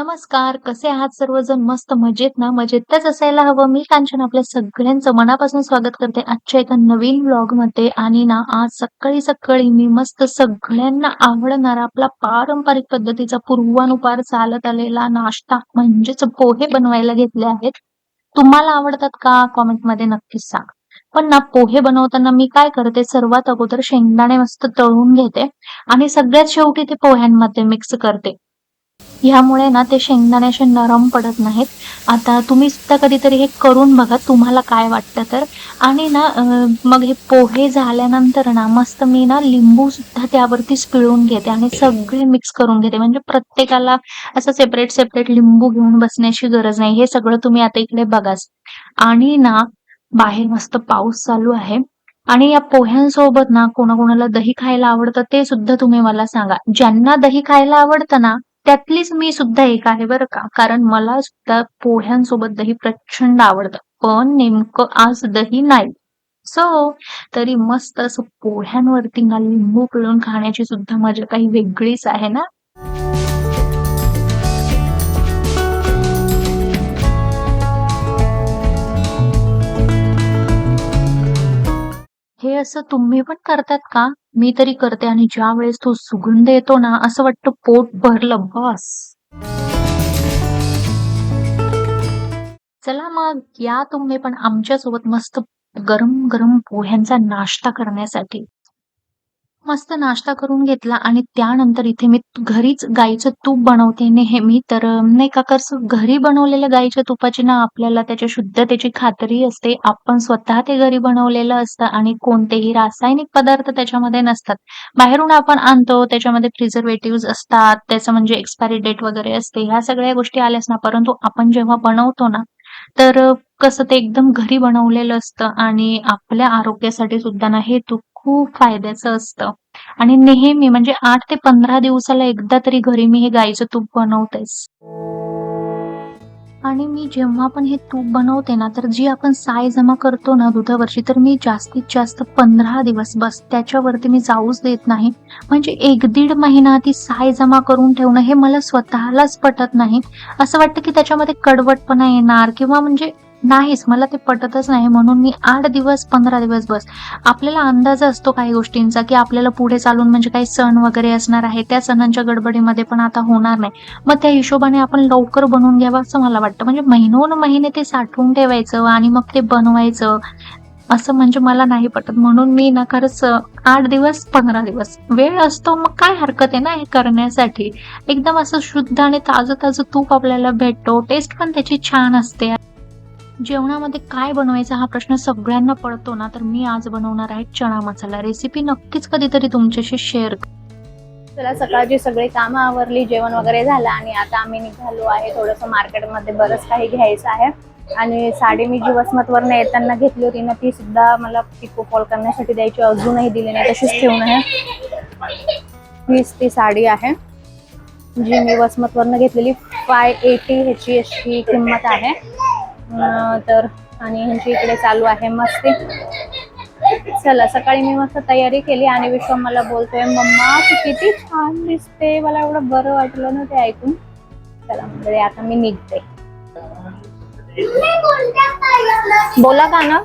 नमस्कार. कसे आहात सर्वजण? मस्त मजेत ना? मजेतच असायला हवं. मी कांचन आपल्या सगळ्यांचं मनापासून स्वागत करते आजच्या एका नवीन ब्लॉगमध्ये आणि ना आज सकाळी-सकाळी मी मस्त सगळ्यांना आवडणारा आपला पारंपरिक पद्धतीचा पूर्वानुपार चालत आलेला नाश्ता म्हणजेच पोहे बनवायला घेतले आहेत. तुम्हाला आवडतात का? कमेंटमध्ये नक्कीच सांग पण ना पोहे बनवताना मी काय करते सर्वात अगोदर शेंगदाणे मस्त तळून घेते आणि सगळ्यात शेवटी ते पोह्यांमध्ये मिक्स करते. ह्यामुळे ना ते शेंगदाणे असे नरम पडत नाहीत. आता तुम्ही सुद्धा कधीतरी हे करून बघा तुम्हाला काय वाटतं तर. आणि ना मग हे पोहे झाल्यानंतर ना मस्त मी ना लिंबू सुद्धा त्यावरतीच पिळून घेते आणि सगळे मिक्स करून घेते. म्हणजे प्रत्येकाला असं सेपरेट, सेपरेट लिंबू घेऊन बसण्याची गरज नाही. हे सगळं तुम्ही आता इकडे बघाच. आणि ना बाहेर मस्त पाऊस चालू आहे आणि या पोह्यांसोबत ना कोणाकोणाला दही खायला आवडतं ते सुद्धा तुम्ही मला सांगा. ज्यांना दही खायला आवडतं ना त्यातलीच मी सुद्धा एक आहे बरं का. कारण मला सुद्धा पोह्यांसोबत दही प्रचंड आवडतं. पण नेमकं आज दही नाही. सो तरी मस्त असं पोह्यांवरती लिंबू पिळून खाण्याची सुद्धा मजा काही वेगळीच आहे ना? असं तुम्ही पण करतात का? मी तरी करते आणि ज्यावेळेस तो सुगंध येतो ना असं वाटतं पोट भरलं बस. चला मग या तुम्ही पण आमच्यासोबत मस्त गरम-गरम पोह्यांचा नाश्ता करण्यासाठी. मस्त नाश्ता करून घेतला आणि त्यानंतर इथे मी घरीच गाईचं तूप बनवते नेहमी. तर नाही का कसं घरी बनवलेल्या गाईच्या तुपाची ना आपल्याला त्याच्या शुद्धतेची खात्री असते. आपण स्वतः ते घरी बनवलेलं असतं आणि कोणतेही रासायनिक पदार्थ त्याच्यामध्ये नसतात. बाहेरून आपण आणतो त्याच्यामध्ये प्रिझर्वेटिव्ह असतात, त्याचं म्हणजे एक्सपायरी डेट वगैरे असते. ह्या सगळ्या गोष्टी आल्याच ना, परंतु आपण जेव्हा बनवतो ना, तर कसं ते एकदम घरी बनवलेलं असतं आणि आपल्या आरोग्यासाठी सुद्धा ना हे तूप खूप फायद्याचं असतं. आणि नेहमी म्हणजे आठ ते 15 दिवसाला एकदा तरी घरी मी हे गाईचं तूप बनवतेच. आणि मी जेव्हा पण हे तूप बनवते ना, तर जी आपण साय जमा करतो ना दुधावरची, तर मी जास्तीत जास्त 15 दिवस बस त्याच्यावरती मी जाऊच देत नाही. म्हणजे एक दीड महिना ती साय जमा करून ठेवणं हे मला स्वतःलाच पटत नाही. असं वाटतं की त्याच्यामध्ये कडवटपणा येणार किंवा म्हणजे नाहीच मला ते पटतच नाही. म्हणून मी आठ दिवस, 15 दिवस बस. आपल्याला अंदाज असतो काही गोष्टींचा, की आपल्याला पुढे चालून म्हणजे काही सण वगैरे असणार आहे. त्या सणांच्या गडबडीमध्ये पण आता होणार नाही. मग त्या हिशोबाने आपण लवकर बनवून घ्यावं असं मला वाटतं. म्हणजे महिनोन-महिने ते साठवून ठेवायचं आणि मग ते बनवायचं, असं म्हणजे मला नाही पटत. म्हणून मी ना खरंच आठ दिवस, 15 दिवस वेळ असतो मग काय हरकत आहे ना हे करण्यासाठी. एकदम असं शुद्ध आणि ताजं-ताजं तूप आपल्याला भेटतो. टेस्ट पण त्याची छान असते. जेवणामध्ये काय बनवायचा हा प्रश्न सगळ्यांना पडतो ना, तर मी आज बनवणार आहे चणा मसाला. रेसिपी नक्कीच कधीतरी तुमच्याशी शेअर चला सकाळची सगळी कामं आवरली जेवण वगैरे झालं आणि आता आम्ही निघालो आहे थोडंसं मार्केटमध्ये. बरंच काही घ्यायचं आहे. आणि साडी मी जी वसमतवरनं येताना घेतली होती ना ती सुद्धा मला पिको कॉल करण्यासाठी द्यायची. अजूनही दिली नाही तशीच ठेवून आहे. हीच ती साडी आहे. जी मी वसमतवरनं घेतलेली फाय एटी ह्याची अशी किंमत आहे. तर आणि ह्यांची इकडे चालू आहे मस्ती. चला सकाळी मी मस्त तयारी केली आणि विश्वम मला बोलतोय मम्मा तू किती छान दिसते. मला एवढं बरं वाटलं ना ते ऐकून. चला म्हणजे आता मी निघते. बोला का? ना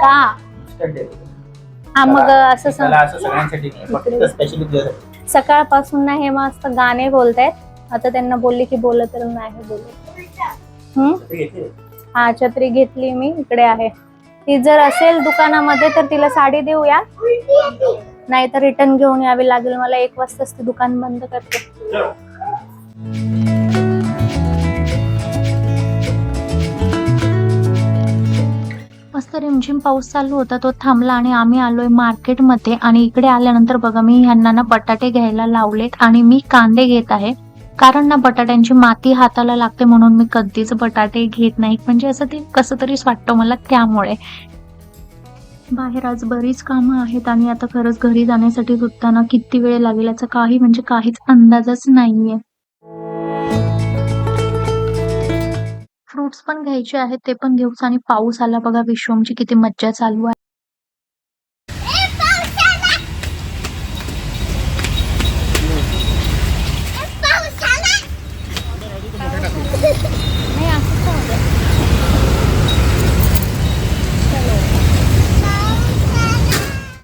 का हा मग असं सांग. स्पेशली सकाळपासून ना हे मस्त गाणे बोलतायत. आता त्यांना बोलली की बोलत तर नाही बोलत. हम्म. हा छत्री घेतली मी. इकडे आहे. ती जर असेल दुकानामध्ये तर तिला साडी देऊया. नाही तर रिटर्न घेऊन यावी लागेल. मला एक वाजताच ते दुकान बंद करते. मस्त रिमझिम पाऊस चालू होता तो थांबला आणि आम्ही आलोय मार्केटमध्ये. आणि इकडे आल्यानंतर बघा मी ह्यांना ना बटाटे घ्यायला लावलेत आणि मी कांदे घेत आहे. कारण ना बटाट्यांची माती हाताला लागते म्हणून मी कधीच बटाटे घेत नाही. म्हणजे असं ते कसं तरीच वाटतं मला त्यामुळे. बाहेर आज बरीच कामं आहेत आणि आता खरंच घरी जाण्यासाठी सुद्धा ना किती वेळ लागेल याचा काही म्हणजे काहीच अंदाजच नाहीये. फ्रुट्स पण घ्यायचे आहेत ते पण घेऊच. आणि पाऊस आला बघा विश्वमची किती मज्जा चालू आहे.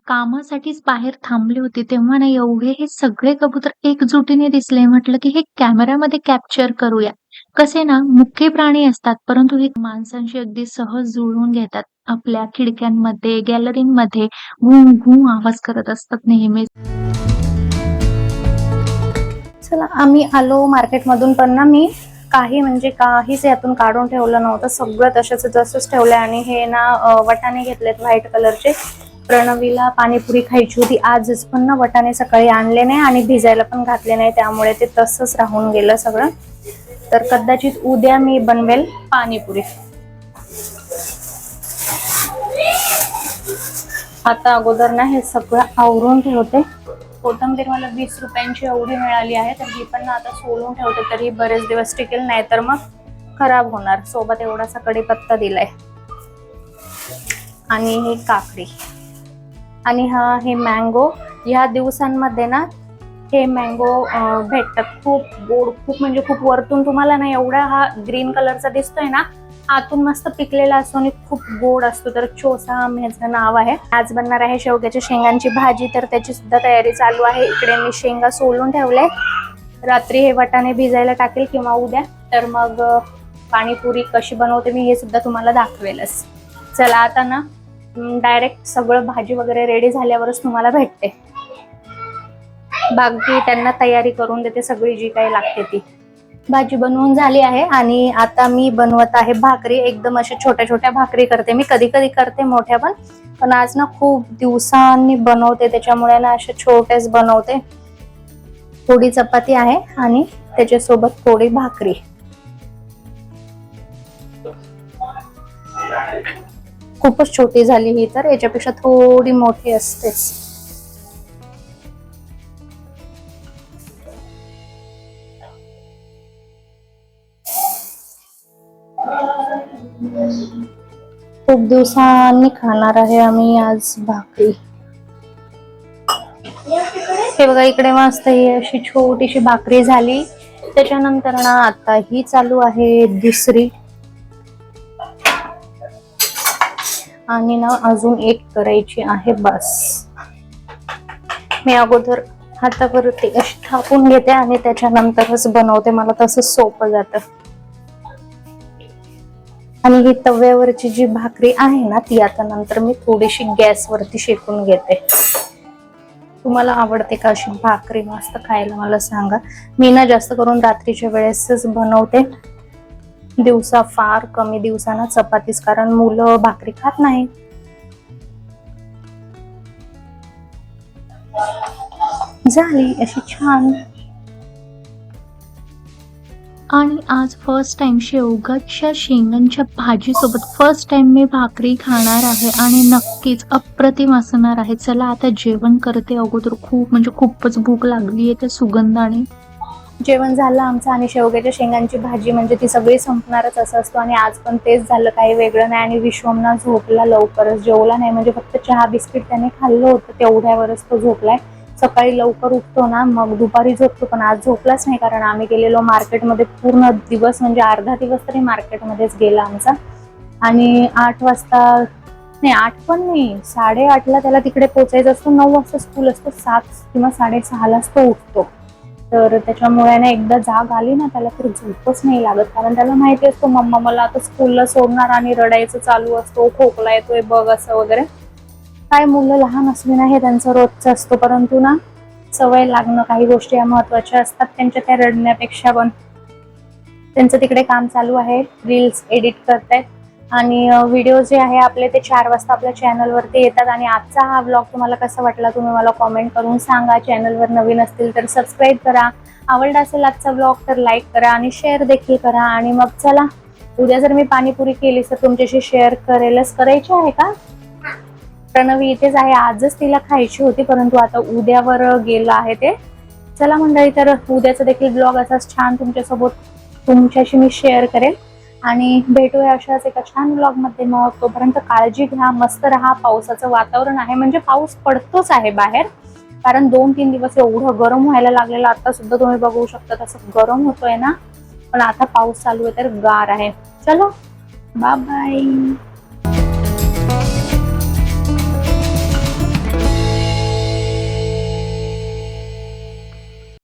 कामासाठीच बाहेर थांबले होते तेव्हा ना एवढे हे सगळे कबूतर एकजुटीने दिसले. म्हटलं की हे कॅमेऱ्यामध्ये कॅप्चर करूया. कसे ना मुख्य प्राणी असतात परंतु हे माणसांशी अगदी सहज जुळवून घेतात. आपल्या खिडक्यांमध्ये गॅलरीमध्ये घुम घुम आवाज करत असतात नेहमीच चला आम्ही आलो मार्केटमधून पण ना मी काही म्हणजे काहीच यातून काढून ठेवलं नव्हतं. सगळं तसंच तसंच ठेवलंय आणि हे ना वटाणे घेतलेत व्हाईट कलरचे. प्रणवीला पाणीपुरी खायची होती. आजच पण ना वटाणे सकाळी आणले नाही आणि भिजायला पण घातले नाही त्यामुळे ते तसंच राहून गेलं सगळं. तर कदाचित उद्या मी बनवेल पाणीपुरी. आता अगोदर ना हे सगळं आवरून ठेवते. कोथंबीर मला वीस रुपयांची एवढी मिळाली आहे तर ही पण आता सोलून ठेवते तरी बरेच दिवस टिकेल नाही तर मग खराब होणार. सोबत एवढासा कढीपत्ता दिलाय. आणि ही काकडी. आणि हा हे मँगो ह्या दिवसांमध्ये ना हे मँगो भेटतात. खूप गोड खूप म्हणजे खूप वरतून तुम्हाला ना एवढा हा ग्रीन कलरचा दिसतोय ना आतून मस्त पिकलेला असतो आणि खूप गोड असतो. तर चोसा ह्याचं नाव आहे. आज बनणार आहे शेवग्याच्या शेंगांची भाजी. तर त्याची सुद्धा तयारी चालू आहे. इकडे मी शेंगा सोलून ठेवले. रात्री हे वटाणे भिजायला टाकेल किंवा उद्या. तर मग पाणीपुरी कशी बनवते मी हे सुद्धा तुम्हाला दाखवेलच. चला आता ना डायरेक्ट सगळं भाजी वगैरे रेडी झाल्यावरच तुम्हाला भेटते. बाकी त्यांना तयारी करून देते सगळी जी काही लागते ती. भाजी बनवून झाली आहे आणि आता मी बनवत आहे भाकरी. एकदम अशा छोट्या छोट्या भाकरी करते मी. कधी कधी करते मोठ्या पण. पण आज ना खूप दिवसांनी बनवते. त्याच्यामुळे ना अशा छोट्याच बनवते. थोडी चपाती आहे आणि त्याच्यासोबत थोडी भाकरी. खूपच छोटी झाली ही तर. याच्यापेक्षा थोडी मोठी असतेच. खूप दिवसांनी खाणार आहे आम्ही आज भाकरी. हे बघा इकडे मस्त ही अशी छोटीशी भाकरी झाली. त्याच्यानंतर ना आता ही चालू आहे दुसरी. आणि ना अजून एक करायची आहे बस. मी अगोदर हातावरती अशी थापून घेते आणि त्याच्यानंतरच बनवते. मला तसं सोपं जातं. आणि ही तव्यावरची जी भाकरी आहे ना ती आता नंतर मी थोडीशी गॅसवरती शेकून घेते. तुम्हाला आवडते का अशी भाकरी मस्त खायला मला सांगा. मी ना जास्त करून रात्रीच्या वेळेसच बनवते. दिवसा फार कमी दिवसाना चपातीच कारण मुलं भाकरी खात नाही. झाली अशी छान आणि आज फर्स्ट टाइम शेवगाच्या शेंगांच्या भाजीसोबत फर्स्ट टाइम मी भाकरी खाणार आहे आणि नक्कीच अप्रतिम असणार आहे. चला आता जेवण करते अगोदर. खूप म्हणजे खूपच भूक लागली आहे त्या सुगंधाने. जेवण झालं आमचं आणि शेवग्याच्या शेंगांची भाजी म्हणजे ती सगळी संपणारच असं असतो आणि आज पण तेच झालं. काही वेगळं नाही आणि विश्वमना झोपला लवकरच. जेवला नाही म्हणजे फक्त चहा बिस्किट त्याने खाल्लं होतं तेवढ्यावरच तो झोपलाय. सकाळी लवकर उठतो ना मग दुपारी झोपतो. पण आज झोपलाच नाही कारण आम्ही गेलेलो मार्केटमध्ये पूर्ण दिवस म्हणजे अर्धा दिवस तरी मार्केटमध्येच गेला आमचा. आणि आठ वाजता नाही आठ पण नाही साडेआठला त्याला तिकडे पोचायचं असतो. नऊ वाजता स्कूल असतो सात किंवा साडेसहालाच तो उठतो. तर त्याच्यामुळे ना एकदा जाग आली ना त्याला तर झोपच नाही लागत. कारण त्याला माहिती असतो मम्मा मला आता स्कूलला सोडणार आणि रडायचं चालू असतो खोकला येतोय बघ असं वगैरे. काय मुलं लहान असली ना हे त्यांचा रोजचं असतो. परंतु ना सवय लागणं काही गोष्टी या महत्त्वाच्या असतात. त्यांच्या त्या रडण्यापेक्षा पण. त्यांचं तिकडे काम चालू आहे. रील्स एडिट करतायत. आणि व्हिडिओ जे आहे आपले ते चार वाजता आपल्या चॅनलवरती येतात. आणि आजचा हा ब्लॉग तुम्हाला कसा वाटला तुम्ही मला कॉमेंट करून सांगा. चॅनलवर नवीन असतील तर सबस्क्राईब करा. आवडला असेल आजचा ब्लॉग तर लाईक करा आणि शेअर देखील करा. आणि मग चला उद्या जर मी पाणीपुरी केली तर तुमच्याशी शेअर करेलच. करायची आहे का? प्रणवी इथेच आहे. आजच तिला खायची होती परंतु आता उद्यावर गेलं आहे ते. चला मंडळी तर उद्याचा देखील ब्लॉग असाच छान तुमच्यासोबत तुमच्याशी मी शेअर करेल आणि भेटूया अशाच एका छान ब्लॉगमध्ये. मग तोपर्यंत काळजी घ्या मस्त राहा. पावसाचं वातावरण आहे म्हणजे पाऊस पडतोच आहे बाहेर. कारण दोन तीन दिवस एवढं गरम व्हायला लागलेलं आता सुद्धा तुम्ही बघू शकता तसं गरम होतोय ना. पण आता पाऊस चालू आहे तर गार आहे. चलो बाय बाय